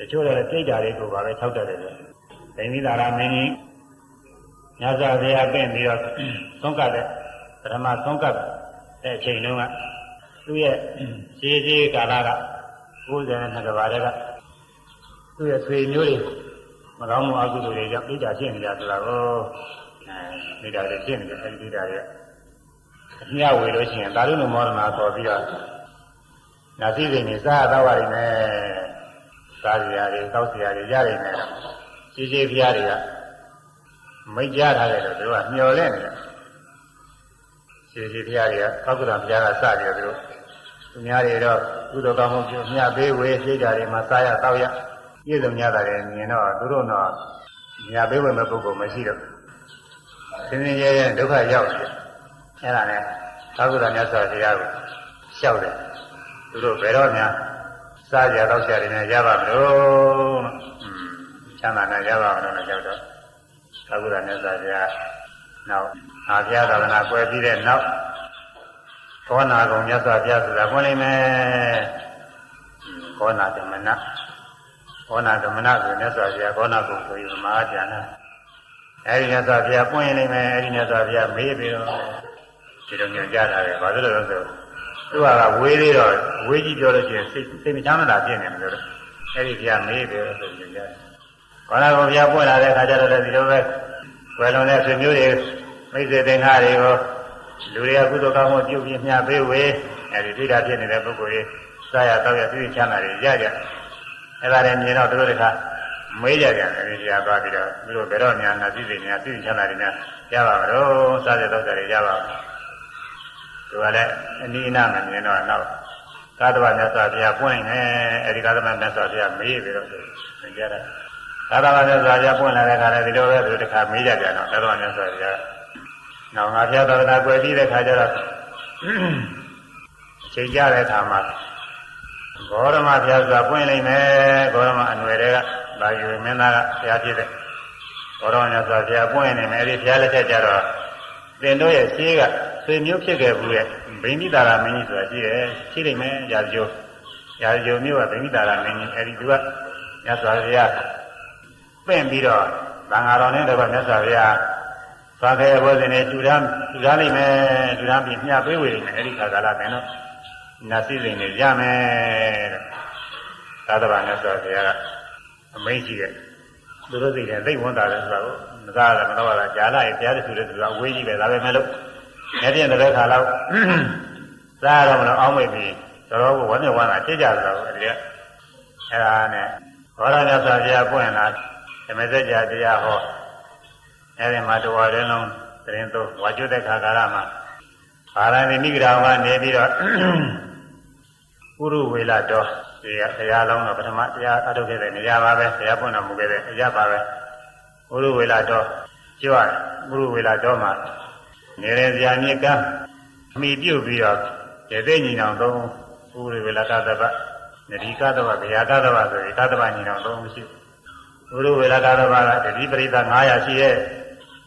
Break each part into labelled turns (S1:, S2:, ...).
S1: တချို့လည်းပြိတ္တာတွေကိုပါပဲထောက်တတ်တယ်လေဒိဋ္ဌိသာရမင်းကြီးညဇာဘုရားပြင်ပြီးတော့သုံးကတဲ့ပထမသုံးကတဲ့အချိန်တုန်းကသူ့ရဲ့ရှေးရှေးကာလက92ကဘာတည်းကသူ့ရဲ့ဆွေမျိုးတွေမကောင်းမှုအကုသိုလ်တွေကြောင့်ပြိတ္တာဖြစ်နေကြဆိုတာကိုအဲပြိတ္တာတွေဖြစ်နေတယ်အဲဒီပြိတ္တာတွေအမြဝေလို့ရှိရင်သာရုဏမောဒနာခေါ်ပြီးတော့နာသိစိတ်နေစားတော့ပါလိမ့်မယ် စားစရာတွေတောက်စရာတွေရနိုင်တယ်ရှေးရှေးဖျားတွေကမိတ်ကြထားတယ်လို့သူကမျော်လင့်နေတယ်ရှေးရှေးဖျားတွေကသောက္ကရာဖျားကစပြီးတော့သူတို့သူများတွေတော့ကုသိုလ်ကောင်းမှုပြုမြတ်ပေးဝေရှိကြတယ်မှာစားရတောက်ရပြည့်စုံကြတာလည်းမြင်တော့သူတို့တော့မြတ်ပေးဝေမဲ့ပုဂ္ဂိုလ်မရှိတော့သင်္ကြန်ရဲ့ဒုက္ခရောက်တယ်အဲ့ဒါနဲ့သောက္ကရာမြတ်စွာဘုရားကိုလျှောက်တယ်သူတို့ဘယ်တော့မှ စားကြတော့ဆရာတွေနဲ့ရပါမလို့ချမ်းသာနဲ့ရပါမလို့လည်းကြောက်တော့သောက္ကရာမြတ်စွာဘုရားနောက်အာဘုရားသာသနာကွယ်ပြီးတဲ့နောက်ဘောနာကုံမြတ်စွာဘုရားဆိုတာပွင့်လိမ့်မယ်ဘောနာဓမ္မနဘောနာဓမ္မနဆိုမြတ်စွာဘုရားဘောနာကုံဆိုရင်မဟာကျန်တာအဲဒီမြတ်စွာဘုရားပွင့်လိမ့်မယ်အဲဒီမြတ်စွာဘုရားမေးပြီးတော့ဒီလိုညွှန်ကြားတာလေဘာလို့လဲဆိုတော့ သူကဝေးသေးတော့ဝေးကြီးပြောလို့ရှိရင်စိတ်စိတ်မချမ်းသာဖြစ်နေတယ်လို့အဲဒီဘုရားမေးပြီးတော့ဆိုညွှန်ကြားတယ်ဘောနာကုံဘုရားပွင့်လာတဲ့အခါကျတော့လည်းဒီလိုပဲွယ်လွန်တဲ့ဆွေမျိုးတွေမိတ်ဆွေသင်္ဃာတွေကိုလူတွေကကုသိုလ်ကောင်းမှုပြုပြီးမျှပေးဝေအဲဒီဒိဋ္ဌာဖြစ်နေတဲ့ပုဂ္ဂိုလ်တွေစားရတောက်ရသိချမ်းသာတွေရကြအဲ့ဒါလည်းမြင်တော့သူတို့တခါမေးကြကြတယ်ဒီကြာသွားပြီးတော့သူတို့ဘယ်တော့များနာသိစိတ်များသိချမ်းသာတွေများရပါမလို့စားရတောက်ရတွေရပါဘူး သူကလည်းအနိအနာမမြင်တော့နောက်ကာသဝမြတ်စွာဘုရားပွင့်နေအဲဒီကာသဝမြတ်စွာဘုရားမေးပြီးတော့သင်ကြတယ်သာသနာ့မြတ်စွာဘုရားပွင့်လာတဲ့ခါလည်းဒီလိုပဲသူတခါမေးကြကြတော့သာသနာ့မြတ်စွာဘုရားနောက်ငါဘုရားသာသနာကွယ်ပြီးတဲ့ခါကျတော့ချိန်ကြတဲ့အခါမှာဂေါရမဘုရားစွာပွင့်လိမ့်မယ်ဂေါရမအနွယ်တွေကဗာယူမင်းသားကဘုရားဖြစ်တဲ့ဂေါရမမြတ်စွာဘုရားပွင့်နေမယ်အဲဒီဘုရားလက်ထက်ကျတော့သင်တို့ရဲ့ရှေးက ဆွေမျိုးဖြစ်ခဲ့ဘူးရဲ့ဗိမိတာရမင်းကြီးဆိုတာရှိတယ်ရှိလိမ့်မယ်ရာဇဂိုရာဇဂိုမျိုးကဗိမိတာရမင်းကြီးအဲဒီသူကမြတ်စွာဘုရားပင့်ပြီးတော့သံဃာတော်နဲ့တကွမြတ်စွာဘုရားသွားခဲ့ဘောဇင်နဲ့တူတန်းတူတန်းလိမ့်မယ်တူတန်းပြီးမျှပေးဝေလိမ့်မယ်အဲ့ဒီခါကာလပင်တော့နတ်စည်းစိမ်တွေရမယ်တဲ့သာသနာမြတ်စွာဘုရားကအမိန့်ရှိတဲ့သူတို့စိတ်ထဲသိဝန်တာတယ်ဆိုတာကိုမသားရမတော့တာဂျာလာရဲ့ဘုရားတဆူတဲ့သူကအဝေးကြီးပဲဒါပဲမဲ့လို့ နေ့ပြင်တဲ့ခါလောက်စားရတော့မလို့အောင်းမိတ်ပြီးတော်တော်ကိုဝမ်းမြောက်ဝမ်းသာဖြစ်ကြတယ်လို့အဲ့ဒီကအဲ့ဒါနဲ့ဘောရမြတ်စွာဘုရားပွင့်လာဓမ္မစကြာတရားဟောအဲဒီမှာတော်ရဲလုံးသတင်းသုံးဝါကျွတ်တဲ့ခါကာလမှာအာရဏိမိဂရာကနေပြီးတော့ပုရုဝေလတော်ဒီကတရားလုံးတော့ပထမတရားအထုတ်ခဲ့တဲ့နေရာပါပဲတရားပွင့်တော်မူခဲ့တဲ့အရာပါပဲပုရုဝေလတော်ကျွတ်ပုရုဝေလတော်မှာ နေရဇာမြေကမ်းအမိပြုတ်ပြီးတော့ဒေသိညီနောင်သုံးပုရုဝေလကသဗ္ဗနဒီကသဗ္ဗဗျာကသဗ္ဗဆိုရင်ကသဗ္ဗညီနောင်သုံးရှိပုရုဝေလကသဗ္ဗကတတိပရိသ900ရှိရဲ့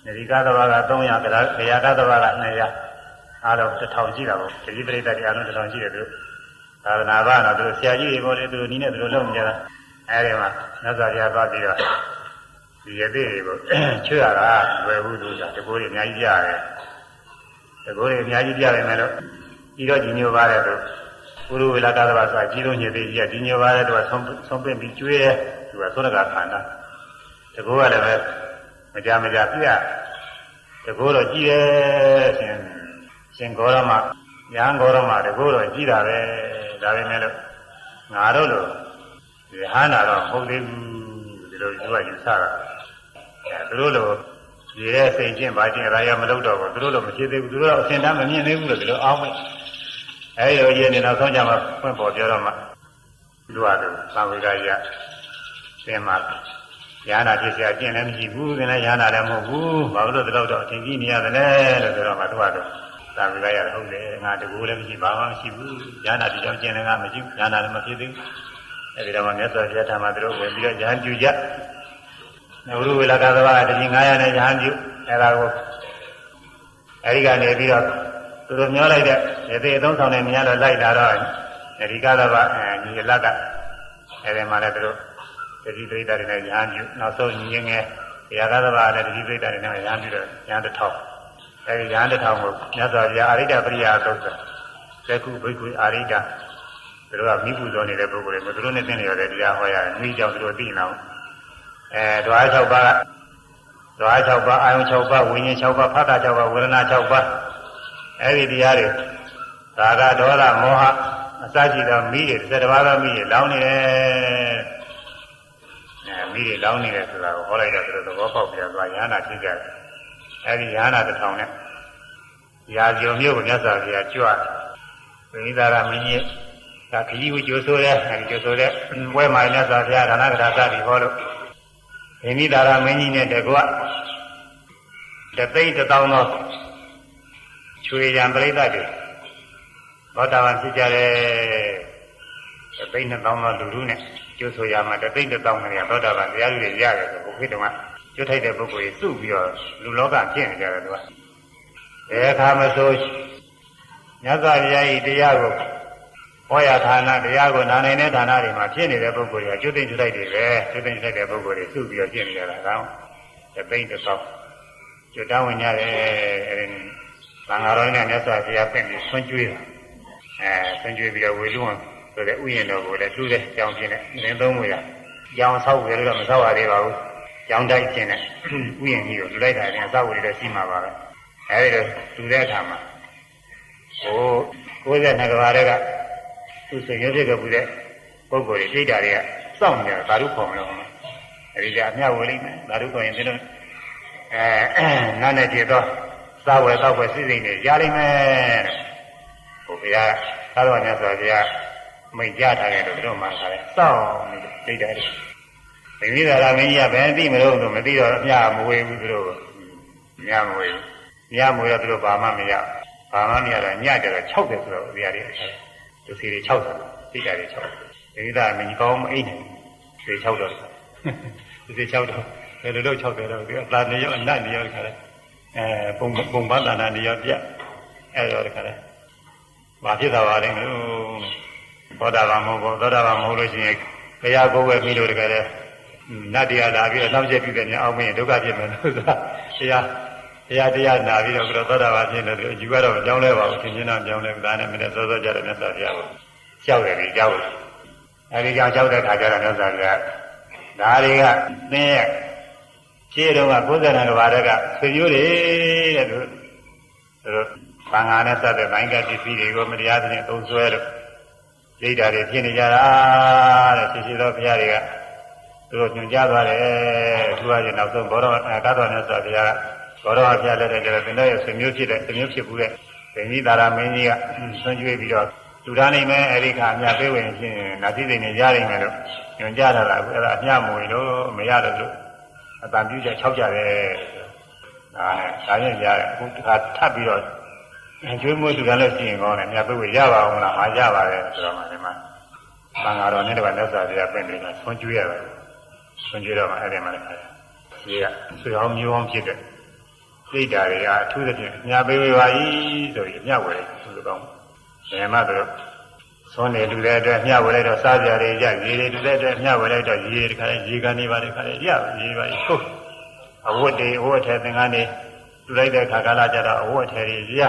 S1: နဒီကသဘာက300ကရာခရာကသဘာက200အားလုံး1000ရှိတာပေါ့တတိပရိသတ်တွေအားလုံး1000ရှိတယ်သူသာသနာ့ဘာတော့သူဆရာကြီးတွေပေါ်လေသူနီးနဲ့သူလုံးကြတာအဲဒီမှာမြတ်စွာဘုရားသွားပြီးတော့ဒီရသေးတွေကိုချွတ်ရတာဝယ်ဘူးသူကတကိုးတွေအများကြီးကြားတယ် တကိုးတွေအများကြီးကြားတယ်မယ်လို့ဒီတော့ဒီညိုပါတယ်သူပုရုဝေလကသဘာဆိုတာကြီးလုံးညစ်သေးကြီးကဒီညိုပါတယ်သူကဆုံးဆုံးပင့်ပြီးကျွေးတယ်သူကသောရကခန္ဓာတကိုးကလည်းပဲမကြမကြပြတကိုးတော့ကြည့်ရဲ့ရှင်ရှင်ဂေါရမရဟန်းဂေါရမတကိုးတော့ကြည့်တာပဲဒါပေမဲ့လို့ငါတို့လိုရဟန္တာတော့ဟုတ်သေးဘူးဒီလိုသူကယူဆတာအဲသူတို့လို ရေတဲ့စိတ်ချင်းပါချင်းရာရမလုပ်တော့ဘူးသူတို့လိုမဖြစ်သေးဘူးသူတို့တော့အရှင်တန်းမမြင်သေးဘူးလို့ဒီလိုအောင်းမဲ့အဲဒီလိုကြီးနေတော့ဆောင်းကြမှာဖွင့်ပေါ်ပြောတော့မှသူကသူသံဝေကကြီးကသင်မှာရဟနာဖြစ်เสียကျင့်လည်းမရှိဘူးသင်လည်းရဟနာလည်းမဟုတ်ဘူးဘာလို့တော့တော့အထင်ကြီးနေရတယ်လဲလို့ဆိုတော့မှသူကတော့သာဝေကရဟုတ်တယ်ငါတကူလည်းမရှိဘာမှမရှိဘူးရဟနာဒီကြောင့်ကျင့်လည်းငါမရှိဘူးရဟနာလည်းမဖြစ်သေးဘူးအဲဒီတော့မှမြတ်စွာဘုရားထာမသူတို့ဝင်ပြီးတော့ရဟန်းပြုကြ နဝရုဝေလကသဘာတတိ900နဲ့ရဟန်းပြုအဲဒါကိုအဲဒီကနေပြီးတော့သူတို့မျောလိုက်တဲ့ရေသေးအသုံးဆောင်နေမြင်တော့လိုက်လာတော့ဒီကသဘာအဲဒီလက်ကအဲဒီမှာလည်းသူတို့တတိပိဋကတွေနဲ့ရဟန်းပြုနောက်ဆုံးညင်ငယ်တရားကသဘာနဲ့တတိပိဋကတွေနဲ့ရဟန်းပြုတော့ရဟန်းတစ်ထောင်အဲဒီရဟန်းတစ်ထောင်ကိုမြတ်စွာဘုရားအာရိတပရိယာသုတ်ဆိုသက္ကုဘိက္ခုအာရိတသူတို့ကမိပူဇော်နေတဲ့ပုဂ္ဂိုလ်တွေမသူတို့နဲ့သင်လျော်တဲ့တရားဟောရတယ်မိကြောင့်သူတို့သိနေအောင် အဲဓဝါ၆ပါးဓဝါ၆ပါးအာယုံ၆ပါးဝိညာဉ်၆ပါးဖတ်တာ၆ပါးဝေဒနာ၆ပါးအဲဒီတရားတွေသာဂဒေါသမောဟအစရှိသောမိတွေ၁၇ပါးသောမိတွေလောင်းနေတယ်အဲမိတွေလောင်းနေတယ်ဆိုတာကိုဟောလိုက်တော့သူတို့သဘောပေါက်ပြီးတော့ရဟနာဖြစ်ကြတယ်အဲဒီရဟနာတစ်ထောင်နဲ့ရာဇုံမျိုးကိုမြတ်စွာဘုရားကြွဝိနိသာရမင်းကြီးကခကြီးကိုကြိုးဆိုတဲ့အဲဒီကြိုးဆိုတဲ့ဘွဲမှာမြတ်စွာဘုရားဒါနကရာစသည်ဟောလို့ ဝိနိသာရမင်းကြီးနဲ့တကွတသိန်းတစ်သောင်းသောချွေရံပြိဿတွေဘောတာဝန်ဖြစ်ကြတယ်တသိန်းနှစ်သောင်းသောလူလူနဲ့ကျိုးဆိုရမှာတသိန်းတစ်သောင်းနဲ့ဘောတာဝန်တရားလူတွေရတယ်ဆိုဘုခေတ္တကကျွတ်ထိုက်တဲ့ပုဂ္ဂိုလ်ကြီးစုပြီးတော့လူလောကဖြစ်နေကြတယ်သူကဘယ်အခါမဆိုမြတ်စွာဘုရားဤတရားကို ဟောရဌာနတရားကိုနာနိုင်တဲ့ဌာနတွေမှာဖြစ်နေတဲ့ပုဂ္ဂိုလ်တွေကကျွတ်သိမ့်ကျွတ်ထိုက်တွေပဲကျွတ်သိမ့်ကျွတ်ထိုက်တဲ့ပုဂ္ဂိုလ်တွေစုပြီးတော့ဖြစ်နေကြတာကောင်းတသိန်းတစ်သောင်းကျွတ်တောင်းဝင်ကြတယ်အဲဒီသံဃာတော်နဲ့မြတ်စွာဘုရားပြင်ပြီးဆွံ့ကျွေးတာအဲဆွံ့ကျွေးပြီးတော့ဝေလူဝန်ဆိုတဲ့ဥယျာဉ်တော်ကိုလည်းလှူတဲ့ကြောင်းပြင်းနဲ့နင်းသုံးဝေတာကြောင်းဆောက်ဝေလို့တော့မဆောက်ရသေးပါဘူးကြောင်းတိုက်ခြင်းနဲ့ဥယျာဉ်ကြီးကိုလှူလိုက်တာလည်းဆောက်ဝေတော့ရှိမှာပါပဲအဲဒီတော့လှူတဲ့အခါမှာဟို62ကဘာတွေက သူစရွေးဖြစ်ကြဘူးတဲ့ပုံကိုယ်တွေသိတာတွေကစောင့်နေတာသာဓုခေါ်မလို့အဲဒီကအမျှဝေလိုက်မယ်သာဓုခေါ်ရင်ဒီလိုအဲနားနဲ့ကြည့်တော့သာဝယ်တော့ပဲစိစိနဲ့ရလိမ့်မယ်ဟိုဘုရားသာတော်မြတ်စွာဘုရားမိတ်ကြထားတယ်လို့တို့မှခါတယ်စောင့်နေသိတယ်ဒီမိသားမင်းကြီးကဘယ်သိမလို့လို့မသိတော့အမျှမဝေဘူးသူတို့ညမဝေဘူးညမဝေတော့သူတို့ဘာမှမရဘာမှမရတော့ညကြတော့60ဆိုတော့ဒီအရာတွေ သူစီတွေ60သိတာတွေ60ဒီမိသားမင်းကြီးကောင်းမအိတ်နဲ့ဒီ60တော့ဒီ60တော့ဘယ်လိုလုပ်60တော့ဒီအသာနေရောအနတ်နေရောခါတယ်အဲပုံပုံပန်းတဏ္ဍာနေရောပြအဲ့တော့ခါတယ်ဘာဖြစ်တာပါလဲလို့သောတာပန်မဟုတ်ဘူးသောတာပန်မဟုတ်လို့ရှိရင်ဘုရားကိုယ်ပဲပြီးလို့တကယ်လဲနတ်တရားလာပြီးတော့နောက်ကျပြည့်တဲ့ညအောင်မင်းဒုက္ခဖြစ်မယ်လို့ဆိုတာတရား တရားတရားနာပြီးတော့သောတာပန်ဖြစ်လို့ယူကတော့ကြောင်းလဲပါဘူးသင်္ကြန်ကြောင်းလဲဒါနဲ့မနေ့စောစောကြတဲ့မြတ်စွာဘုရားကိုကြောက်တယ်ဒီကြောက်တယ်အဲဒီကြောင့်ကြောက်တဲ့ခါကျတော့မြတ်စွာဘုရားဒါတွေကသင်ရဲ့ရှင်းတော့က90ကဘာတက်ကဆွေမျိုးတွေတဲ့သူတို့ဘာငါနဲ့စတဲ့ဘိုင်းကပစ္စည်းတွေကိုမတရားသဖြင့်သုံးဆွဲလို့ဒိဋ္ဌာတွေဖြစ်နေကြတာတဲ့ရှိရှိသောဘုရားတွေကသူတို့ညွှန်ကြားသွားတယ်သူကရင်နောက်ဆုံးဘောတော်ကာတော်မြတ်စွာဘုရားက ဘောတော်ဘုရားလက်ထက်ကျတော့သင်တို့ရဲ့ဆွေမျိုးဖြစ်တဲ့ဆွေမျိုးဖြစ်ဘူးတဲ့ဗင်ကြီးသာရမင်းကြီးကဆွံ့ကျွေးပြီးတော့လူသားနိုင်မယ်အဲဒီခါအမြပေးဝင်ရှင်နာသီစိန်နေရနိုင်မယ်လို့ညွှန်ကြားထားတာအခုအဲ့ဒါအမြမဝင်လို့မရတော့လို့အတန်ပြူချက်၆ကြတယ်ဒါနဲ့ဒါရင်ရတယ်အခုတစ်ခါထပ်ပြီးတော့ကျွေးမွေးသူကလည်းရှိရင်ကောင်းတယ်မြတ်ပေးဝင်ရပါအောင်လားဟာရပါတယ်ဆိုတော့မှဒီမှာသံဃာတော်နဲ့တကွလက်စွာတွေကပြင်ပြီးတော့ဆွံ့ကျွေးရတယ်ဆွံ့ကျွေးတော့မှအဲ့ဒီမှာလည်းဒီကဆွေအောင်မျိုးအောင်ဖြစ်တဲ့ သိတာတွေကအထူးသဖြင့်မြတ်ပေးဝေပါ၏ဆိုပြီးမြတ်ဝယ်သူလိုကောင်းတယ်မှတော့သွန်းနေလူတဲ့အတွက်မျှဝေလိုက်တော့စားကြရည်ရရေတွေလူတဲ့အတွက်မျှဝေလိုက်တော့ရေတခါလေရေကန်နေပါလေခါလေရရေပါလေဟုတ်အဝတ်တွေအဝတ်ထဲသင်္ကန်းတွေလူလိုက်တဲ့ခါကာလကြတော့အဝတ်ထဲတွေရ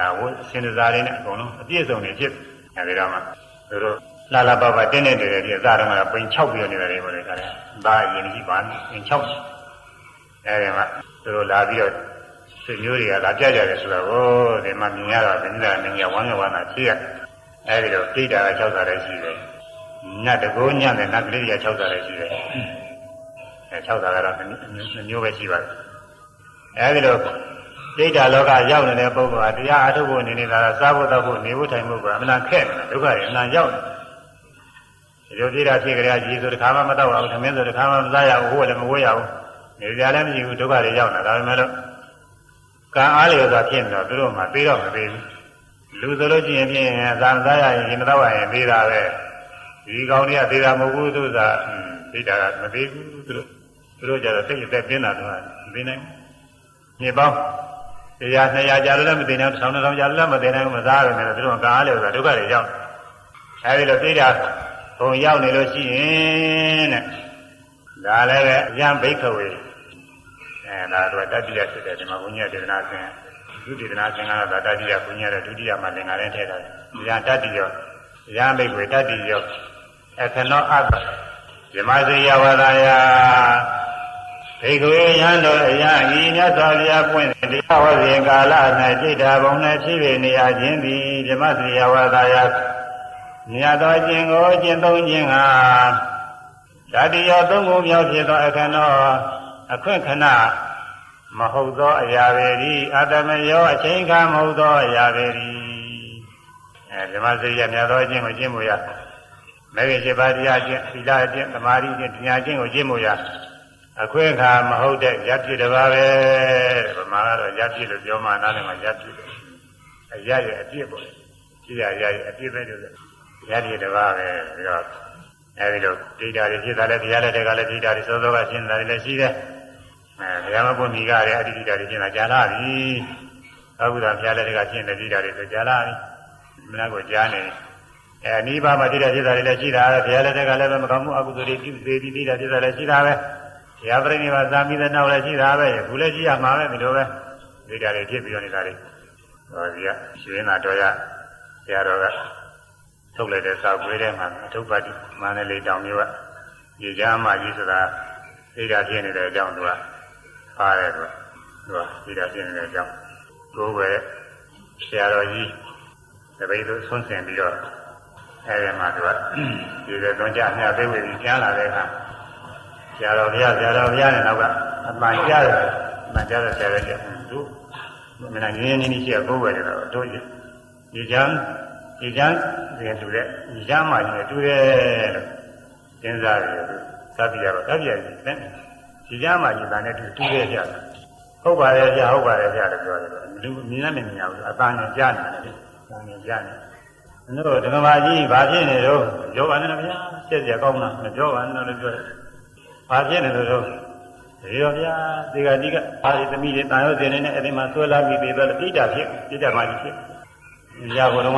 S1: အဝတ်စင်စားတွေနဲ့အကုန်လုံးအပြည့်စုံနေဖြစ်အဲဒီတော့မှသူတို့လာလာပပတင်းနေတယ်ဒီအစားတော့ကပိန်6ပြီးနေတယ်ပေါ့လေခါလေဒါရင်ကြီးပါပိန်6အဲဒီမှာ သူတို့လာပြီးတော့ဆွေမျိုးတွေကလာကြကြတယ်ဆိုတော့ဒီမှာမြင်ရတော့ဒီနေ့လည်းငြဝမ်းရဝမ်းသာဖြစ်ရတယ်အဲဒီတော့တိတာက6စာလည်းရှိတယ်။နတ်တကောညနဲ့နတ်ကလေးတွေက6စာလည်းရှိတယ်။အဲ6စာကတော့မျိုးပဲရှိပါတယ်။အဲဒီတော့တိတာလောကရောက်နေတဲ့ပုဂ္ဂိုလ်ဟာတရားအထုတ်ဖို့နေနေတာစားဖို့တောက်ဖို့နေဖို့ထိုင်ဖို့ကအမှန်ခက်တယ်ဒုက္ခတွေအမှန်ရောက်တယ်။ဒီလိုတိတာဖြစ်ကြရကြီးဆိုတခါမှမတော့ဘူး။သမင်းဆိုတခါမှမစားရဘူး။ဟိုလည်းမဝေးရဘူး။ နေကြလည်းမရှိဘူးဒုက္ခတွေရောက်နေတာဒါပေမဲ့လို့ကံအားလျော်စွာဖြစ်နေတော့သူတို့မှပြီးတော့မပြီးဘူး။လူဆိုလို့ရှိရင်ဖြင့်ဇာမသားရရင်ရင်တော့ရင်သေးတာပဲဒီကောင်တွေကသေးတာမဟုတ်ဘူးသူကသိတာကမသေးဘူးသူတို့သူတို့ကြတော့စိတ်အသက်ပြင်းတာတော့မသိနိုင်ဘူးညစ်ပေါင်းတရား200ကြာလို့လည်းမသိနိုင်ဘူး1000 2000ကြာလို့လည်းမသိနိုင်ဘူးမစားရမယ်သူတို့ကကားလေဆိုတာဒုက္ခတွေရောက်အဲဒီလိုသိတာဘုံရောက်နေလို့ရှိရင်တဲ့ဒါလည်းပဲအယံဘိက္ခဝေ အဲဒါတော့တတိယဖြစ်တယ်ဒီမှာဘုညာဒေသနာဆင်ဒုတိယဒေသနာဆင်ကတော့ဒါတတိယဘုညာတဲ့ဒုတိယမှာသင်္ဃာနဲ့ထည့်ထားတယ်အယံတတိယအယံဘိက္ခဝေတတိယအခနောအတ္တဇမစေယဝဒယဘိက္ခဝေယံတော်အယံဤမြတ်စွာဘုရားပွင့်တရားဟောစဉ်ကာလ၌စိတ်ဓာဘုံနဲ့ဖြစ်ဖြစ်နေရခြင်းသည်ဇမစေယဝဒယမြတ်သောခြင်းကိုကျင့်သုံးခြင်းဟာဓာတိယသုံးခုမြောက်ဖြစ်သောအခနော အခွင့်ခဏမဟုတ်သောအရာပေသည်အတ္တမယောအချိန်ခါမဟုတ်သောအရာပေသည်အဲဓမ္မစိတ်ရမြတ်သောအခြင်းကိုကျင့်မှုရမဂ္ဂင်7ပါးတရားကျင့်သီလကျင့်သမာဓိကျင့်ဉာဏ်ကျင့်ကိုကျင့်မှုရအခွင့်အခါမဟုတ်တဲ့ရပ်ဖြစ်တစ်ပါးပဲတဲ့ဗမာကတော့ရပ်ဖြစ်လို့ပြောမှနားလည်းမှရပ်ဖြစ်တယ်အရရဲ့အပြစ်ပေါ့ကြည့်ရရရဲ့အပြစ်ပဲလို့ရပ်ဖြစ်တစ်ပါးပဲပြီးတော့အဲဒီလိုဒိဋ္ဌာတွေဖြစ်တာလည်းတရားလက်တွေကလည်းဒိဋ္ဌာတွေစောစောကရှင်းတာလည်းရှိတယ် အဲဘုရားမပွင့်မိကလည်းအတ္တိဒိဋ္ဌာတွေရှင်းတာကြာလာပြီအခုသာဘုရားလက်တွေကရှင်းတဲ့ဒိဋ္ဌာတွေဆိုကြာလာပြီမနာကိုကြားနေအဲနိဗ္ဗာန်မှာဒိဋ္ဌာဖြစ်တာတွေလည်းရှိတာပဲဘုရားလက်တွေကလည်းပဲမကောင်းမှုအကုသိုလ်တွေပြုစေပြီးဒိဋ္ဌာဖြစ်တာလည်းရှိတာပဲဘုရားပြိဋိဘာသာမိတဲ့နောက်လည်းရှိတာပဲခုလည်းရှိရမှာပဲဒီလိုပဲဒိဋ္ဌာတွေဖြစ်ပြီးတော့နေတာတွေဟောဒီကရှင်နာတော်ရဆရာတော်ကထုတ်လိုက်တဲ့စာပွေးထဲမှာအထုပ်ပါတိမန္တလေးတောင်မြို့ကရေချမ်းမကြီးဆိုတာဒိဋ္ဌာဖြစ်နေတဲ့အကြောင်းသူက ပါတယ်သူကသူကဒိဋ္ဌာဖြစ်နေတဲ့အကြောင်းကိုယ်ပဲဆရာတော်ကြီးတပိတ်လို့ဆွန့်စင်ပြီးတော့အဲဒီမှာသူကဒီလိုသွန်ကြမြတ်သေးဝေကြီးကျမ်းလာတဲ့အခါဆရာတော်ဘုရားဆရာတော်ဘုရားနဲ့နောက်ကအမှန်ကြားတယ်အမှန်ကြားတဲ့ဆရာတော်ကြီးသူမနာရင်းရင်းနေရှိရကိုယ်ပဲတယ်တော့တို့ဒီကျမ်းဒီကျမ်းပြန်တူတဲ့ဒီကျမ်းမှကြီးနဲ့တူတယ်လို့စဉ်းစားရတယ်သတိရတော့သတိရရင် ဒီကျမ်းမှကြီးသားနဲ့တူတူတယ်ကြတာဟုတ်ပါတယ်ဗျာဟုတ်ပါတယ်ဗျာလို့ပြောတယ်လူမြင်လည်းမမြင်ရဘူးအပန်းနဲ့ကြားနေတယ်အပန်းနဲ့ကြားနေတယ်တို့ဓမ္မပါကြီးဘာဖြစ်နေတော့ပြောပါနဲ့ဗျာဆက်ကြကောင်းလားမပြောပါနဲ့လို့ပြောတယ်ဘာဖြစ်နေလို့ဒီရောဗျာဒီကဒီကအာရီသမီးတွေတာရောစင်နေနဲ့အဲ့ဒီမှာဆွဲလာပြီးပြီးတော့ပြိတ္တာဖြစ်ပြိတ္တာမှကြီးဖြစ်ရဘုံတော့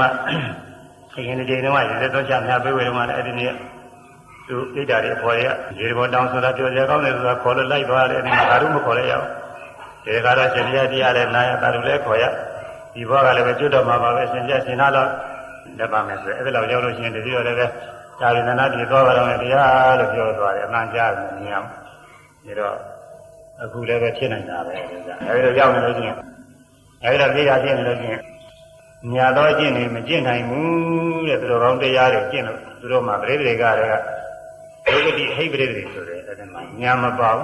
S1: ခင်ခင်ဒီချိန်တော့ရေသက်တော့ချမြပေးဝေတော့လည်းအဲ့ဒီနေ့ သူပြိတ္တာတွေအဖော်ရရေဘောတောင်းဆိုတာပြောကြကောင်းတယ်ဆိုတာခေါ်လို့လိုက်သွားတယ်အဲ့ဒီမှာဘာလို့မခေါ်လဲရအောင်ဒီကတော့ရှင်တရားတရားလည်းနာရတာလို့လည်းခေါ်ရဒီဘောကလည်းပဲကျွတ်တော်မှာပါပဲရှင်ပြရှင်နာတော့လက်ပါမယ်ဆိုအဲ့ဒါလောက်ရောက်လို့ရှိရင်တတိယလည်းပဲဒါရဏနာပြည်သွားပါတော့လေတရားလို့ပြောသွားတယ်အမှန်ကြားတယ်မြင်အောင်ဒါတော့အခုလည်းပဲဖြစ်နိုင်တာပဲဒါအဲဒီတော့ရောက်နေလို့ရှိရင်အဲဒီတော့ပြေးတာဖြစ်နေလို့ရှိရင်ညာတော့ကျင့်နေမကျင့်နိုင်ဘူးတဲ့သူတော်ကောင်းတရားတွေကျင့်လို့သူတို့မှပြိတိတွေကတွေက ဒုက္ခတိဟိပရိတိဆိုတဲ့အဲဒီမှာညာမပေါ့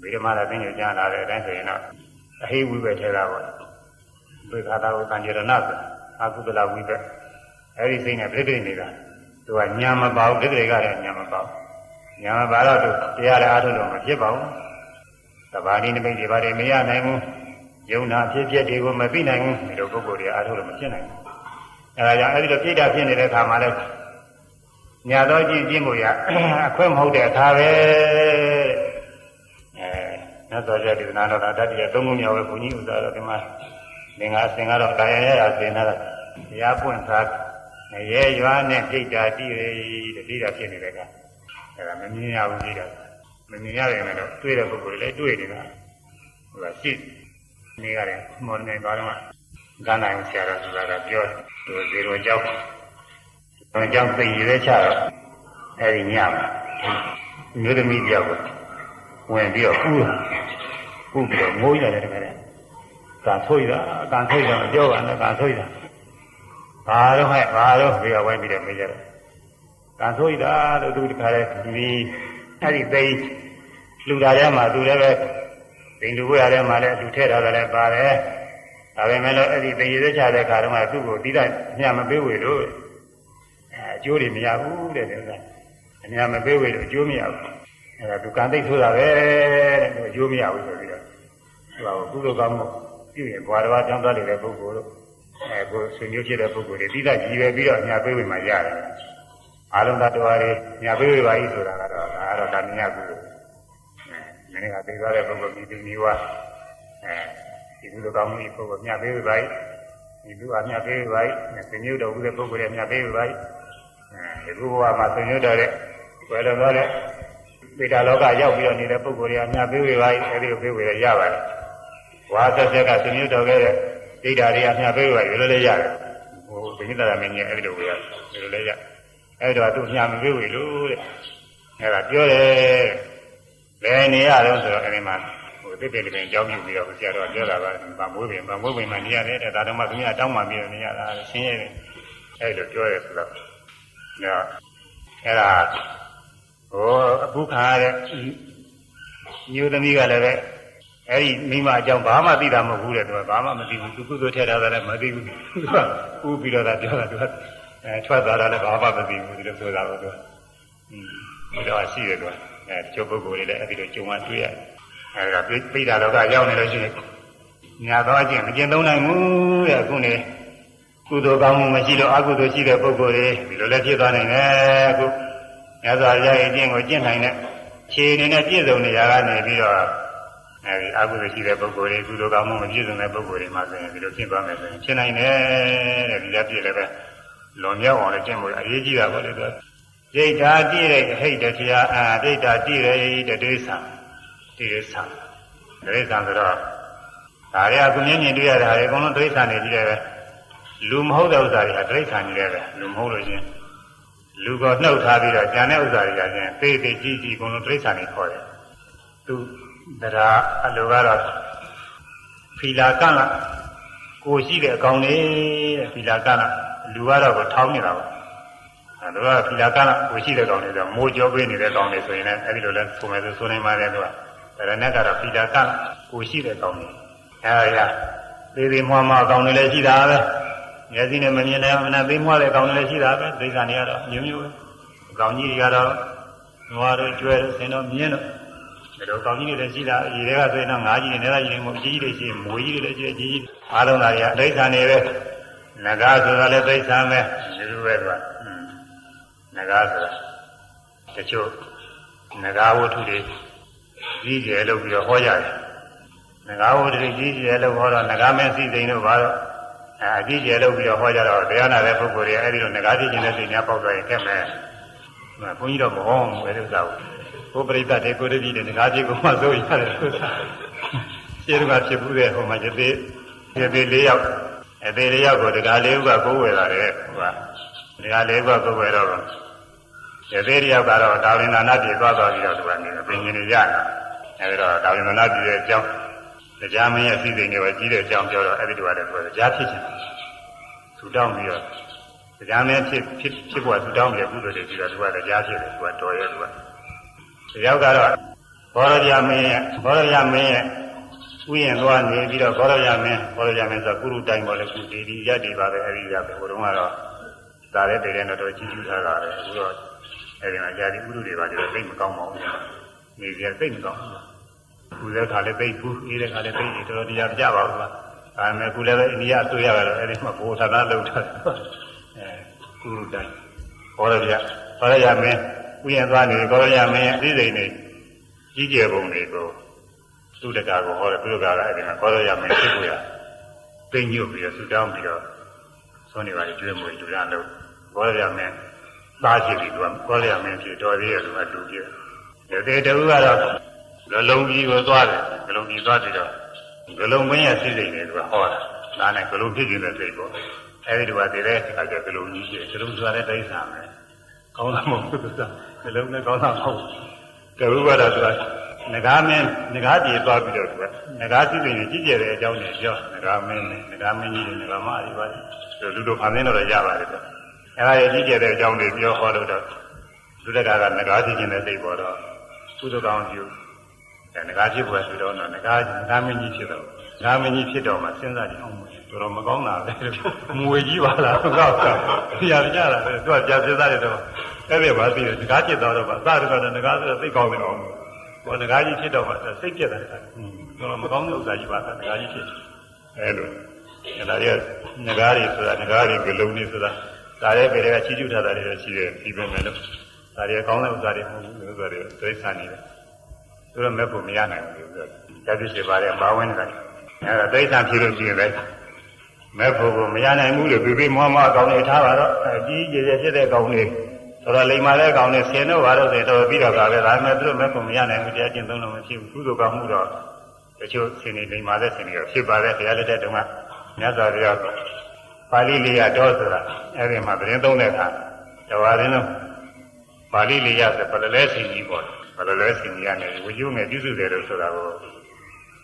S1: ဗိဓမာလာပင်ညကြားလာတဲ့အတိုင်းဆိုရင်တော့အဟိဝိဘက်ထဲကပေါ့ဝိခါတာကိုတန်ကြရဏဆိုအကုသလဝိဘက်အဲဒီစိတ်နဲ့ပြိတိနေတာသူကညာမပေါ့ဒုက္ခတွေကလည်းညာမပေါ့ညာမပါတော့သူတရားလည်းအားထုတ်လို့မဖြစ်ပါဘူးသဘာဝနိမိတ်တွေဘာတွေမရနိုင်ဘူးယုံနာဖြစ်ဖြစ်တွေကိုမသိနိုင်ဘူးဒီလိုပုဂ္ဂိုလ်တွေအားထုတ်လို့မဖြစ်နိုင်ဘူးအဲဒါကြောင့်အဲဒီလိုပြိတ္တာဖြစ်နေတဲ့အခါမှာလဲညာ တော့ကြည့်ကြည့်မှုရအခွင့်မဟုတ်တဲ့အခါပဲအဲမြတ်စွာဘုရားဒီနာတော်တတ္တိယသုံးခုမြောက်ပဲဘုန်းကြီးဥစ္စာတော့ဒီမှာသင်္ဃာသင်္ဃာတော့တာယရရသင်တာတရားပွင့်သားရဲရွာနဲ့ပြိတ္တာတည်ရတဲ့ပြိတ္တာဖြစ်နေတဲ့ကအဲဒါမမြင်ရဘူးပြိတ္တာမမြင်ရရင်လည်းတွေ့တဲ့ပုဂ္ဂိုလ်တွေလည်းတွေ့နေတာဟိုကရှိနေရတယ်မော်နေပါတော့ကန်းနိုင်ဆရာတော်ဆိုတာကပြောသူဇေရောကြောက် တော့ကြောက်သိရတဲ့ချတော့အဲဒီညမှာမြို့သမီးကြောက်ဝင်ပြီးတော့ပူးပူးပြီးတော့ငိုးရတယ်တကယ်ကံဆွေးတာကံဆွေးတာမပြောပါနဲ့ကံဆွေးတာဘာတော့ဟဲ့ဘာတော့ပြီးတော့ဝိုင်းပြီးတော့မေးကြတယ်ကံဆွေးတာလို့သူတခါလဲဒီအဲ့ဒီသိလူသားထဲမှာသူလည်းပဲဒိန်လူဝရထဲမှာလည်းလူထည့်ထားတယ်လည်းပါတယ်ဒါပေမဲ့လို့အဲ့ဒီသိရသေးချတဲ့ခါတုန်းကသူ့ကိုတိတိုင်းညမပေးဝေလို့ အဲအကျိုးတွေမရဘူးတဲ့ဥစ္စာအများမပေးဝေလို့အကျိုးမရဘူးအဲဒါသူကံသိဆိုတာပဲတဲ့သူအကျိုးမရဘူးဆိုပြီးတော့ဟိုကုသိုလ်ကောင်းမှုပြုရင်ဘွာတော်ကြောင်းသားနေတဲ့ပုဂ္ဂိုလ်တို့အဲကိုဆွေမျိုးဖြစ်တဲ့ပုဂ္ဂိုလ်တွေတိတိုင်းကြီးပဲပြီးတော့အများပေးဝေမှရတယ်အာလုံးသတ္တဝါတွေညာပေးဝေပါဤဆိုတာကတော့ဒါကတော့ဒါမြတ်ကုသိုလ်နည်းနည်းကသိသွားတဲ့ပုဂ္ဂိုလ်ဒီသူမျိုးကအဲဒီလိုကောင်းမှုပုဂ္ဂိုလ်မြတ်ပေးပါဒီလူအမြတ်ပေးပါဆွေမျိုးတော်ဦးတဲ့ပုဂ္ဂိုလ်တွေမြတ်ပေးပါ အဲဒီဘုရားမှာဆွေမျိုးတော်တဲ့ဝယ်တော်တဲ့ဗေဒလောကရောက်ပြီးတော့နေတဲ့ပုဂ္ဂိုလ်တွေအများပေးဝေပါအဲဒီလိုပေးဝေရရပါတယ်ဝါဆက်ဆက်ကသင်မြတ်တော်ခဲ့တဲ့ဒိဋ္ဌာတွေအများပေးဝေရလည်းလည်းရတယ်ဟိုဘိညာမင်းကြီးအဲဒီလိုဝေရတယ်ဒီလိုလည်းရအဲဒီတော့သူအများမပေးဝေလို့တဲ့အဲဒါပြောတယ်ဘယ်နေရတော့ဆိုတော့အဲဒီမှာဟိုတစ်ပင်တစ်ပင်ကြောင်းပြုပြီးတော့ဆရာတော်ပြောတာပါဗမွေးပင်ဗမွေးပင်မှာနေရတယ်တဲ့ဒါတော့မှသူများတောင်းမှပြီးတော့နေရတာဆင်းရဲတယ်အဲဒီလိုပြောရဲဆိုတော့ နော်အဲ့ဒါဟိုအခုခါရတဲ့မျိုးသမီးကလည်းပဲအဲ့ဒီမိမအကြောင်းဘာမှသိတာမဟုတ်ဘူးတဲ့သူကဘာမှမသိဘူးသူကုသိုလ်ထည့်ထားတာလည်းမသိဘူးသူကဥပြီးတော့သာပြောတာသူကအဲထွက်သွားတာလည်းဘာမှမသိဘူးဒီလိုဆိုတာတော့သူကอืมဒီတော့ရှိတယ်သူကအဲတချို့ပုဂ္ဂိုလ်တွေလည်းအဲ့ဒီလိုကြုံမှတွေ့ရတယ်အဲဒါပြိတာတော့ကရောက်နေလို့ရှိရင်ညာတော့အကျင့်မကျင့်သုံးနိုင်ဘူးတဲ့အခုနေ ကုသိုလ်ကောင်းမှုမရှိလို့အကုသိုလ်ရှိတဲ့ပုဂ္ဂိုလ်တွေဒီလိုလည်းဖြစ်သွားနိုင်တယ်အခုမြတ်စွာဘုရားရဲ့အကျင့်ကိုကျင့်နိုင်တဲ့ခြေအနေနဲ့ပြည့်စုံနေရတာနေပြီးတော့အဲဒီအကုသိုလ်ရှိတဲ့ပုဂ္ဂိုလ်တွေကုသိုလ်ကောင်းမှုမပြည့်စုံတဲ့ပုဂ္ဂိုလ်တွေမှာဆိုရင်ဒီလိုဖြစ်သွားမယ်ဆိုရင်ဖြစ်နိုင်တယ်တဲ့ဒီလက်ပြည့်လည်းပဲလွန်မြောက်အောင်လည်းကျင့်ဖို့အရေးကြီးတာပေါ့လေသူကဒိဋ္ဌာတိရိဟိတ်တရားအာဒိဋ္ဌာတိရိတတိသံတိရသံတိရသံဆိုတော့ဒါရီအခုမြင်မြင်တွေ့ရတာတွေအကုန်လုံးတိရသံနေကြည့်တယ်ပဲ လူမဟုတ်တဲ့ဥစ္စာတွေကတိရသံကြီးတယ်ပဲလူမဟုတ်လို့ချင်းလူကနှုတ်ထားပြီးတော့ကျန်တဲ့ဥစ္စာတွေကချင်းသေသေးကြီးကြီးအကုန်လုံးတိရသံတွေခေါ်တယ်သူတရားအလိုကတော့ဖီလာကန့်လာကိုရှိတဲ့အကောင်လေးတဲ့ဖီလာကန့်လာလူကတော့ကိုထောင်းနေတာပေါ့အဲဒါကဖီလာကန့်လာကိုရှိတဲ့ကောင်လေးဆိုမိုးကြောပေးနေတဲ့ကောင်လေးဆိုရင်လည်းအဲဒီလိုလဲဆိုမယ်ဆိုဆိုနေပါတယ်သူကဒါနဲ့ကတော့ဖီလာကန့်လာကိုရှိတဲ့ကောင်လေးအဲဒီကသေးသေးမွားမွားကောင်လေးလည်းရှိတာပဲ မျက်စိနဲ့မမြင်နိုင်မနဲ့သေးမွားတဲ့ကောင်လေးလည်းရှိတာပဲဒိဋ္ဌာနေကတော့မျိုးမျိုးပဲကောင်ကြီးတွေကတော့နွားတို့ကျွဲတို့ဆင်းတော့မြင်းတို့ဒီလိုကောင်းကြီးတွေလည်းရှိတာအကြီးတွေကဆိုရင်တော့ငါးကြီးတွေနဲ့ကြီးတွေမဟုတ်အကြီးကြီးတွေရှိရင်မွေကြီးတွေလည်းရှိတယ်ကြီးကြီးအားလုံးသားတွေကဒိဋ္ဌာနေပဲငကားဆိုတာလည်းဒိဋ္ဌာပဲဒီလိုပဲကွာငကားဆိုတာတချို့ငကားဝတ္ထုတွေကြီးကျယ်လို့ပြီးတော့ဟောကြတယ်ငကားဝတ္ထုတွေကြီးကျယ်လို့ဟောတော့ငကားမင်းစီစိန်တို့ဘာတော့ အဲအကြီးကျယ်လို့ပြီးတော့ဟောကြတော့တရားနာတဲ့ပုဂ္ဂိုလ်တွေအဲ့ဒီလိုငကားကြည့်ခြင်းတဲ့စိတ်များပေါက်သွားရင်ခက်မယ်ဘုန်းကြီးတော့မဟောဘူးအဲ့ဒီဥစ္စာကိုကိုပရိသတ်တွေကိုရတိတွေငကားကြည့်ကိုမှဆိုရတယ်ဆိုတာရှင်းကဖြစ်ဘူးတဲ့ဟိုမှာယသိယသိ၄ယောက်အသေးလေးယောက်ကိုတကားလေးဦးကကိုးဝယ်လာတယ်ဟိုကတကားလေးဦးကကိုးဝယ်တော့ယသိတယောက်ကတော့တာဝိနာနာပြည်သွားသွားပြီးတော့သူကနေပင်ရှင်တွေရတာအဲဒီတော့တာဝိနာနာပြည်ရဲ့အကြောင်း တရားမင်းရဲ့အစီအစဉ်တွေပဲကြီးတဲ့အကြောင်းပြောတော့အဲ့ဒီတူရတယ်ဆိုတော့တရားဖြစ်ခြင်းသူတောင်းပြီးတော့တရားမင်းဖြစ်ဖြစ်ဖြစ်ပေါ်သူတောင်းပြီးကုသိုလ်တွေပြီးတော့သူကတရားဖြစ်တယ်သူကတော်ရဲ့သူကဒီရောက်ကတော့ဘောရပြမင်းရဲ့ဘောရပြမင်းရဲ့ဥယျာဉ်သွားနေပြီးတော့ဘောရပြမင်းဘောရပြမင်းဆိုကုရုတိုင်ပေါ်လေကုတီဒီရက်တွေပါပဲအဲဒီရက်ပဲဟိုတုန်းကတော့ဒါလည်းတည်တဲ့တော့ကြီးကျူးထားတာလေအခုတော့အဲဒီမှာญาတိဥရုတွေပါကြတော့သိမကောင်းပါဘူးနေကြသိမကောင်းဘူး ခုတဲ့ခါလည်းသိဘူးအေးတဲ့ခါလည်းသိနေတော်တော်တရားပြပါဘူးကွာဒါပေမဲ့ခုလည်းပဲအိန္ဒိယအစိုးရကတော့အဲဒီမှာဘိုးဌာနလုပ်ထားတယ်အဲကုရုတိုင်ဘောရပြဘောရပြမင်းဥယျာဉ်သွားနေဘောရပြမင်းအသိစိတ်နေကြီးကျယ်ပုံတွေကိုသူတကာကိုဟောတယ်သူတကာကအဲ့ဒီမှာဘောရပြမင်းဖြစ်ကိုရသိညွတ်ပြီးတော့ဆူတောင်းပြီးတော့သွန်နေပါလေကျွေးမွေးလူရလို့ဘောရပြမင်းသားရှိပြီသူကဘောရပြမင်းဖြစ်တော်သေးတယ်သူကတူပြည့်တယ်တူကတော့ ဂလုံးကြီးကိုသွားတယ်ဂလုံးကြီးသွားပြီးတော့ဂလုံးမင်းရဲ့စိတ်စိတ်တွေသူကဟောတာဒါနဲ့ဂလုံးဖြစ်ခြင်းတဲ့စိတ်ပေါ့အဲဒီတူကတည်တဲ့အခါကျဂလုံးကြီးရှိတယ်ဂလုံးဆိုတာလည်းတိစ္ဆာမယ်ကောင်းတာမဟုတ်ဘူးသူကဂလုံးနဲ့ကောင်းတာမဟုတ်ဘူးတူကတော့သူကငကားမင်းငကားပြေသွားပြီးတော့သူကငကားစိတ်စိတ်နဲ့ကြည့်ကြတဲ့အကြောင်းတွေပြောငကားမင်းနဲ့ငကားမင်းကြီးတွေငကားမတွေပါလူတို့ဖန်ဆင်းတော့ရပါတယ်ကွအဲဒါရဲ့ကြည့်ကြတဲ့အကြောင်းတွေပြောဟောလို့တော့လူတကာကငကားကြည့်ခြင်းတဲ့စိတ်ပေါ်တော့ကုသကောင်းပြု အဲငကားဖြစ်ပေါ်ဆိုတော့ငကားငကားမင်းကြီးဖြစ်တော့ငကားမင်းကြီးဖြစ်တော့မှစဉ်းစားကြည့်အောင်တော်တော်မကောင်းတာပဲမွေကြီးပါလားကောက်ကောက်ပြရကြတာပဲသူကကြာစဉ်းစားရတော့အဲ့ဒီပါသိတယ်ငကားဖြစ်တော့တော့အစကတော့ငကားဆိုတော့သိကောင်းတယ်အောင်ဟောငကားကြီးဖြစ်တော့မှစိတ်ပြက်တယ်တော်တော်မကောင်းတဲ့ဥစ္စာကြီးပါငကားကြီးဖြစ်အဲလိုအဲဒါရဲ့ငကားတွေဆိုတာငကားတွေကလုံးတွေဆိုတာဒါရဲ့ပေတွေကချီးကျူးထားတာတွေရှိတယ်ပြီးပဲမယ်လို့ဒါတွေကောင်းတဲ့ဥစ္စာတွေမဟုတ်ဘူးဥစ္စာတွေဒိဋ္ဌာန်နေတယ် သူတော့မဲ့ဖို့မရနိုင်ဘူးပြောတယ်ဓာတ်ဖြစ်ပါတဲ့ပါဝင်တယ်အဲဒါဒိဋ္ဌာန်ဖြစ်လို့ရှိရင်လည်းမဲ့ဖို့ကိုမရနိုင်ဘူးလို့ပြပြမွားမအကောင်းနေထားပါတော့အကြီးကြီးကျယ်ကျယ်ဖြစ်တဲ့ကောင်းနေဆိုတော့လိမ္မာတဲ့ကောင်နဲ့ဆင်းတော့ဘာလို့ဆိုတော့ပြီးတော့ကပဲဒါပေမဲ့သူတို့မဲ့ပုံမရနိုင်ဘူးတရားကျင့်သုံးလို့မဖြစ်ဘူးကုသိုလ်ကောင်းမှုတော့တချို့ဆင်းနေလိမ္မာတဲ့ဆင်းနေတော့ဖြစ်ပါတယ်တရားလက်တဲ့တုန်းကမြတ်စွာဘုရားပါဠိလေးရတော့ဆိုတာအဲ့ဒီမှာသတင်းသုံးတဲ့အခါတဝါရင်းလုံးပါဠိလေးရဆိုပလလဲဆင်းကြီးပေါ့ ပလလဲဆင်းကြီးကနေဝိညုငယ်ပြုစုတယ်လို့ဆိုတာကို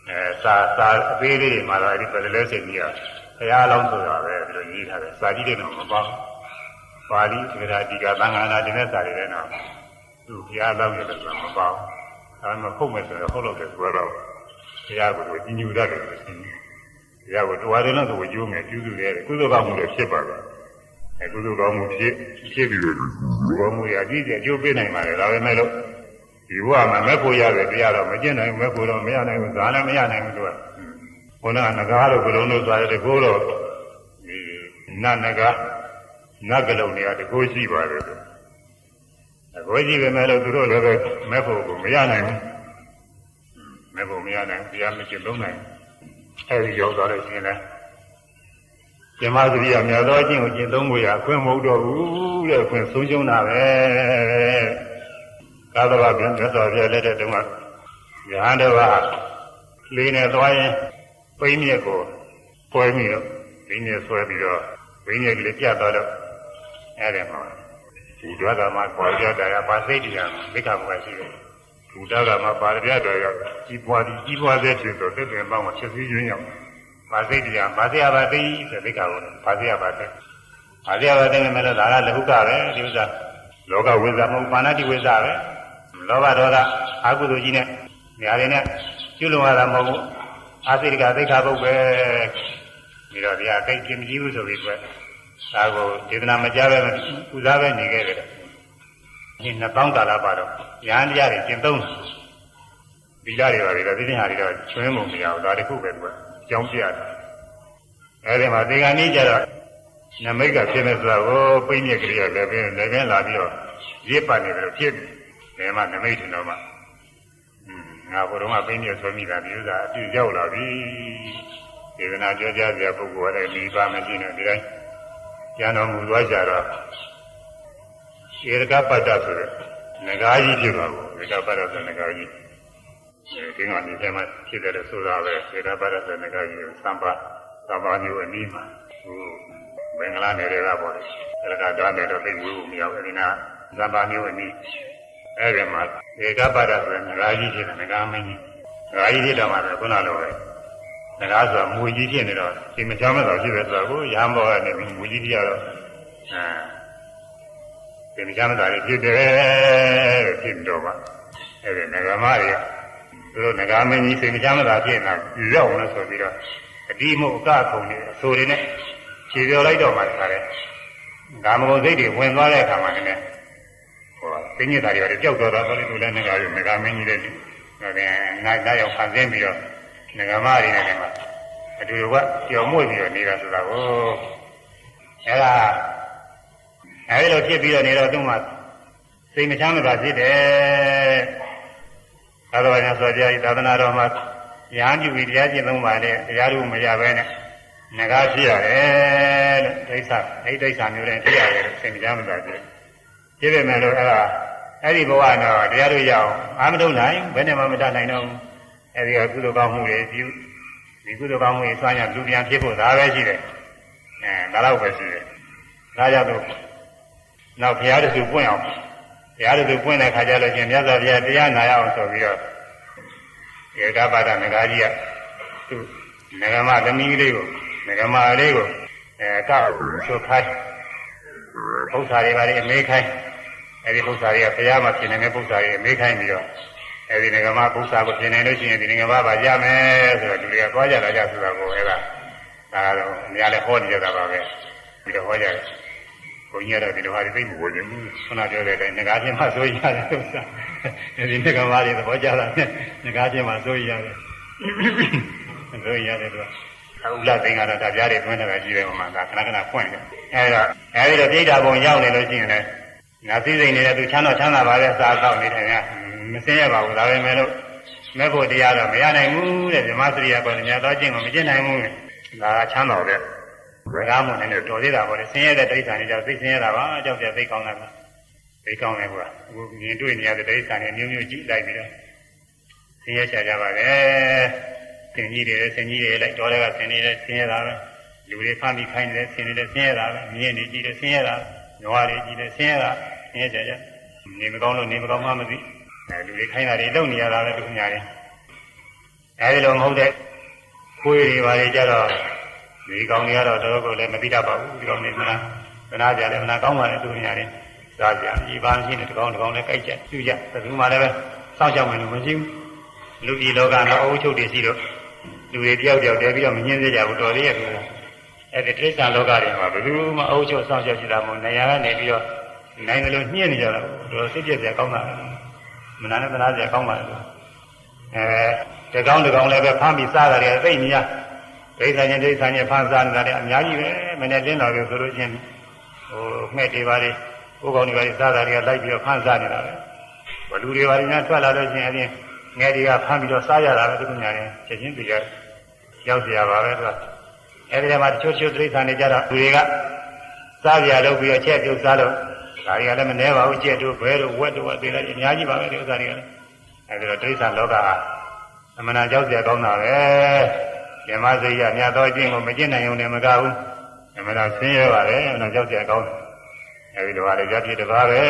S1: အဲစာစာအသေးလေးတွေမှာတော့အဲ့ဒီပလလဲဆင်းကြီးကဘုရားအလောင်းဆိုတာပဲဒီလိုရေးထားတယ်စာကြီးတွေတော့မပေါ့ပါဠိသက္ကရာဒီကသံဃာနာတင်တဲ့စာတွေလည်းတော့သူဘုရားအလောင်းရတယ်ဆိုတာမပေါ့ဒါမှမဟုတ်မယ်ဆိုတော့ဟုတ်လို့တယ်ဆိုတော့ဘုရားကိုကြီးညူရတယ်လို့ရှိရင်ဘုရားကိုတော်တယ်လို့ဆိုဝိညုငယ်ပြုစုတယ်ကုသိုလ်ကောင်းမှုတွေဖြစ်ပါတော့အဲကုသိုလ်ကောင်းမှုဖြစ်ဖြစ်ပြီးတော့ဘောမှုရအကြီးကျယ်အကျိုးပေးနိုင်ပါလေဒါပဲမဲ့လို့ ဒီဘဝမှာမဲ့ဖို့ရတယ်တရားတော့မကျင့်နိုင်ဘူးမဲ့ဖို့တော့မရနိုင်ဘူးဒါလည်းမရနိုင်ဘူးသူကဘုရားငကားလို့ဘလုံးလို့ဆိုရတယ်ကိုတော့ဒီနတ်ငကားနတ်ကလုံးတွေကတကိုးရှိပါတယ်သူအကိုရှိပဲမဲ့လို့သူတို့လည်းပဲမဲ့ဖို့ကိုမရနိုင်ဘူးမဲ့ဖို့မရနိုင်ဘူးတရားမကျင့်သုံးနိုင်ဘူးအဲဒီရောက်သွားလို့ရှိရင်လည်းကျမသတိရမြတ်သောအကျင့်ကိုကျင့်သုံးဖို့ရအခွင့်မဟုတ်တော့ဘူးတဲ့အခွင့်ဆုံးရှုံးတာပဲ သာသနာ့ပြန်မြတ်စွာဘုရားလက်ထက်တုန်းကယဟန်တော်ကလေးနဲ့သွားရင်ပိန်းမြက်ကိုဖွဲပြီးတော့ပိန်းမြက်ဆွဲပြီးတော့ပိန်းမြက်ကလေးပြတ်သွားတော့အဲ့ဒီမှာဒီဒွါကမှာပေါ်ကြတာကပါစိတ်တရားမိခါဘုရားရှိတယ်ဘုရားကမှာပါရပြတော်ရောက်ကြီးပွားပြီးကြီးပွားတဲ့ဖြစ်တော့တက်တယ်ပေါင်းမှာချက်စည်းကျွင်းရောက်ပါစိတ်တရားပါစေရပါသိဆိုမိခါဘုရားပါစေရပါသိပါစေရပါသိမယ်လို့ဒါကလဟုကပဲဒီဥစ္စာလောကဝိဇ္ဇာမဟုတ်ပါဏတိဝိဇ္ဇာပဲ လောဘဒေါသအာဟုသူကြီးနဲ့နေရာတွေနဲ့ကျွလွန်ရတာမဟုတ်ဘူးအာစိတကသိက္ခာပုတ်ပဲဒီတော့ဒီဟာသိကျင်မကြည့်ဘူးဆိုပြီးကွဒါကိုဒေသနာမကြားပဲပူဇာပဲနေခဲ့တယ်ဒီနှစ်ပေါင်းကာလပါတော့ရဟန်းတရားတွေကျင့်သုံးသီလတွေပါလေတော့ဒီတင်ဟာတွေတော့ချွင်းမှုမရဘူးဒါတခုပဲကွကြောင်းပြတာအဲဒီမှာဒီကနေ့ကျတော့နမိတ်ကဖြစ်နေဆိုတာကိုပိညက်ကလေးကလည်းပဲလည်းပဲလာပြီးတော့ရစ်ပတ်နေတယ်ဖြစ်တယ် မှနမိတ်ထင်တော့မှငါဘုရုံးကပိညက်ဆွဲမိတာဒီဥစ္စာအပြည့်ရောက်လာပြီဒေသနာကြောကြပြပုဂ္ဂိုလ်ရဲ့မိဘမရှိနဲ့ဒီတိုင်းကျန်တော်မူသွားကြတော့ဧရကပတ္တဆိုတဲ့ငကားကြီးဖြစ်ပါဘူးဧရကပတ္တဆိုတဲ့ငကားကြီးဒီကနေကျမှဖြစ်တယ်လို့ဆိုတာပဲဧရကပတ္တဆိုတဲ့ငကားကြီးကိုသံပါသံပါမျိုးအနည်းမှာဟိုဘင်္ဂလားနယ်တွေကပေါ့လေဧရကဓာတ်နဲ့တော့သိဝေးဖို့မရဘူးအဲဒီနာသံပါမျိုးအနည်း အဲ့ဒီမှာဧကပတ္တဆိုတဲ့ငကားကြီးဖြစ်တယ်ငကားမင်းကြီးငကားကြီးဖြစ်တော့မှပဲခုနလိုပဲငကားဆိုတာမွေကြီးဖြစ်နေတော့ဒီမချမ်းမသာဖြစ်ပဲဆိုတော့ကိုရဟန်းဘောကနေပြီးမွေကြီးပြရတော့အဲဒီမချမ်းမသာတွေဖြစ်တယ်ဖြစ်တော့မှအဲ့ဒီငကားမတွေကသူတို့ငကားမင်းကြီးစိတ်မချမ်းမသာဖြစ်နေတာရောက်လို့ဆိုပြီးတော့အတိမို့အကခုံနေအဆိုတွေနဲ့ခြေပြောလိုက်တော့မှတခါလဲကာမဂုဏ်စိတ်တွေဝင်သွားတဲ့အခါမှာလည်း ဟိုသိညစ်တာတွေလည်းကြောက်တော့တော့ဆိုလို့သူလည်းငကားရငကားမင်းကြီးလည်းဒါပြန်ငါးသားရောက်ဖန်ဆင်းပြီးတော့ငကားမတွေနဲ့လည်းအတူတူကကြော်မွေ့ပြီးတော့နေတာဆိုတာကိုအဲ့ဒါအဲဒီလိုဖြစ်ပြီးတော့နေတော့သူ့မှာစိတ်မချမ်းသာဖြစ်တယ်သာသနာ့ဆိုကြ၏သာသနာတော်မှာညာပြုပြီးတရားကျင့်သုံးပါလေတရားတို့မရဘဲနဲ့ငကားဖြစ်ရတယ်လို့ဒိဋ္ဌအဲ့ဒိဋ္ဌာမျိုးတိုင်းဖြစ်ရတယ်လို့စိတ်မချမ်းသာဖြစ် ဖြစ်ပေမဲ့လို့အဲ့ဒါအဲ့ဒီဘဝတော့တရားတို့ရအောင်အာမထုံနိုင်ဘယ်နဲ့မှမတတ်နိုင်တော့ဘူးအဲ့ဒီကကုသိုလ်ကောင်းမှုတွေပြုဒီကုသိုလ်ကောင်းမှုတွေဆွမ်းရလူပြန်ဖြစ်ဖို့ဒါပဲရှိတယ်အဲဒါတော့ပဲရှိတယ်ဒါကြောင့်တော့နောက်ဘုရားတဆူပွင့်အောင်ဘုရားတဆူပွင့်တဲ့ခါကျလို့ချင်းမြတ်စွာဘုရားတရားနာရအောင်ဆိုပြီးတော့ဧကပါဒငကားကြီးကသူငကမသမီးလေးကိုငကမလေးကိုအဲကောက်ချုပ်ခိုင်း ပု္ပ္ပာတွေပါလေအမေးခိုင်းအဲဒီပု္ပ္ပာတွေကဘုရားမှာပြင်နေတဲ့ပု္ပ္ပာတွေအမေးခိုင်းပြီးတော့အဲဒီငကမပု္ပ္ပာကိုပြင်နေလို့ရှိရင်ဒီငကမပါရမယ်ဆိုတော့လူတွေကသွားကြလာကြဆိုတာကိုအဲဒါဒါကတော့အများလည်းဟောနေကြတာပါပဲပြီးတော့ဟောကြတယ်ဘုန်းကြီးကတော့ဒီလိုဟာတွေသိမဝင်ဘူးခဏပြောတဲ့အတိုင်းငကားချင်းမှဆိုရတယ်ဥစ္စာအဲဒီငကမတွေသဘောကျတာနဲ့ငကားချင်းမှဆိုရတယ်ဆိုရတယ်သူ ကဥလသိင်္ဂါတော့ဒါပြားတွေတွင်းနေတာကြီးတယ်ဟိုမှာဒါခဏခဏဖွင့်တယ်အဲဒါအဲဒီတော့ပြိတ္တာဘုံရောက်နေလို့ရှိရင်လည်းငါစည်းစိမ်နေတဲ့သူချမ်းတော့ချမ်းသာပါလေစားတော့နေတယ်များမစင်းရပါဘူးဒါပဲမဲ့လို့မဲ့ဖို့တရားတော့မရနိုင်ဘူးတဲ့ဓမ္မစရိယပေါ်နေများတော့ကျင့်ကိုမကျင့်နိုင်ဘူးဒါကချမ်းတော်တဲ့ဝေကားမွန်နေတော့တော်သေးတာပေါ့လေဆင်းရဲတဲ့တိဋ္ဌာန်တွေကြောင့်သိဆင်းရဲတာပါကြောက်ကြသိကောင်းတာပါသိကောင်းတယ်ကွာအခုမြင်တွေ့နေရတဲ့တိရစ္ဆာန်တွေအမျိုးမျိုးကြည့်လိုက်ပြီးတော့ဆင်းရဲချကြပါပဲ ဆင်းကြီးတွေဆင်းကြီးတွေလိုက်တော်တွေကဆင်းနေတယ်ဆင်းရဲတာပဲလူတွေဖမ်းပြီးခိုင်းနေတယ်ဆင်းနေတယ်ဆင်းရဲတာပဲမြင်နေကြည့်တယ်ဆင်းရဲတာညွားတွေကြည့်တယ်ဆင်းရဲတာဆင်းရဲကြကြနေမကောင်းလို့နေမကောင်းမှမသိအဲလူတွေခိုင်းတာတွေလုပ်နေရတာပဲသူများတွေအဲဒီလိုမဟုတ်တဲ့ခွေးတွေပါလေကြတော့ဒီကောင်တွေကတော့တော်တော်ကိုလည်းမသိတတ်ပါဘူးဒီကောင်တွေမလားခဏကြတယ်ခဏကောင်းပါလေသူများတွေစားကြဒီပါရှိနေတကောင်တကောင်လည်းကြိုက်ကြပြုကြဘယ်သူမှလည်းပဲစောင့်ရှောက်မယ်လို့မရှိဘူးလူကြီးလောကတော့အုပ်ချုပ်တွေရှိတော့ လူတွေတယောက်တယောက်တည်းပြီးတော့မငင်းစေကြဘူးတော်သေးရဲ့သူကအဲ့ဒီတိရစ္ဆာန်လောကတွေမှာဘယ်သူမှအုပ်ချုပ်စောင့်ရှောက်ရှိတာမဟုတ်နေရာကနေပြီးတော့နိုင်တယ်လို့ညှင်းနေကြတာတော်စိတ်ပြည့်စရာကောင်းတာမနာနဲ့သနာစရာကောင်းပါလားအဲတကောင်တကောင်လည်းပဲဖမ်းပြီးစားကြတယ်သိနေရဒိဋ္ဌာညဒိဋ္ဌာညဖမ်းစားနေတာလည်းအများကြီးပဲမနေ့တင်းတော်ပြီဆိုလို့ချင်းဟိုငှက်တွေပါလေကိုယ်ကောင်တွေပါလေစားတာတွေကလိုက်ပြီးတော့ဖမ်းစားနေတာပဲဘလူတွေပါလေများထွက်လာလို့ချင်းအရင်ငယ်တွေကဖမ်းပြီးတော့စားရတာပဲသူများတွေချက်ချင်းပြရ ရောက်เสียပါပဲသူကအဲဒီထဲမှာတချို့ချို့တိရစ္ဆာန်တွေကြတော့လူတွေကစားပြလုပ်ပြီးတော့ချက်ပြုတ်စားလို့ဒါတွေကလည်းမနှဲပါဘူးချက်တို့ဘဲတို့ဝက်တို့အသေးလိုက်အများကြီးပါပဲဒီဥစ္စာတွေကလည်းအဲဒီတော့တိရစ္ဆာန်လောကဟာအမှန်တရားကြောက်เสียကောင်းတာပဲဓမ္မစိတ်ရမြတ်သောအကျင့်ကိုမကျင့်နိုင်ုံနဲ့မကဘူးအမှန်တရားဆင်းရဲပါပဲအမှန်ကြောက်เสียကောင်းတယ်အဲဒီလိုဟာလေကြဖြစ်တပါးပဲ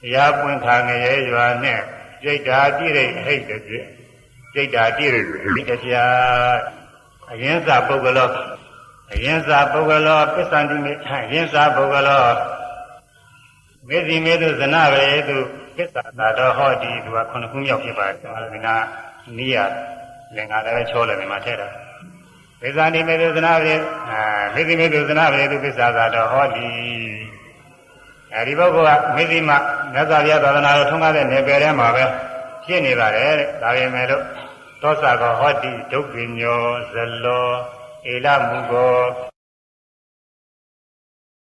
S1: တရားပွင့်ခါငရဲရွာနဲ့စိတ်ဓာတိရိဟိတ်တဲ့ စိတ်ဓာတိရိဒီတရားအရင်စာပုဂ္ဂလောအရင်စာပုဂ္ဂလောပစ္စန္တိမေအရင်စာပုဂ္ဂလောမေဇိမေတုဇနဗရေတုပစ္ဆာသာတော်ဟောဒီသူကခုနှစ်ခုမြောက်ဖြစ်ပါတယ်ဒီနာနိယလင်္ကာလည်းချောလည်းဒီမှာထည့်တာပစ္ဆန္တိမေတုဇနဗရေအာမေဇိမေတုဇနဗရေတုပစ္ဆာသာတော်ဟောဒီအဲဒီပုဂ္ဂိုလ်ကမေဇိမမြတ်စွာဘုရားသာသနာတော်ထုံးကားတဲ့နေပယ်ထဲမှာပဲ ရှင်းနေပါတယ်တဲ့ဒါပေမဲ့လို့သောစာကောဟောတိဒုက္ခညောဇလောဧလမူကော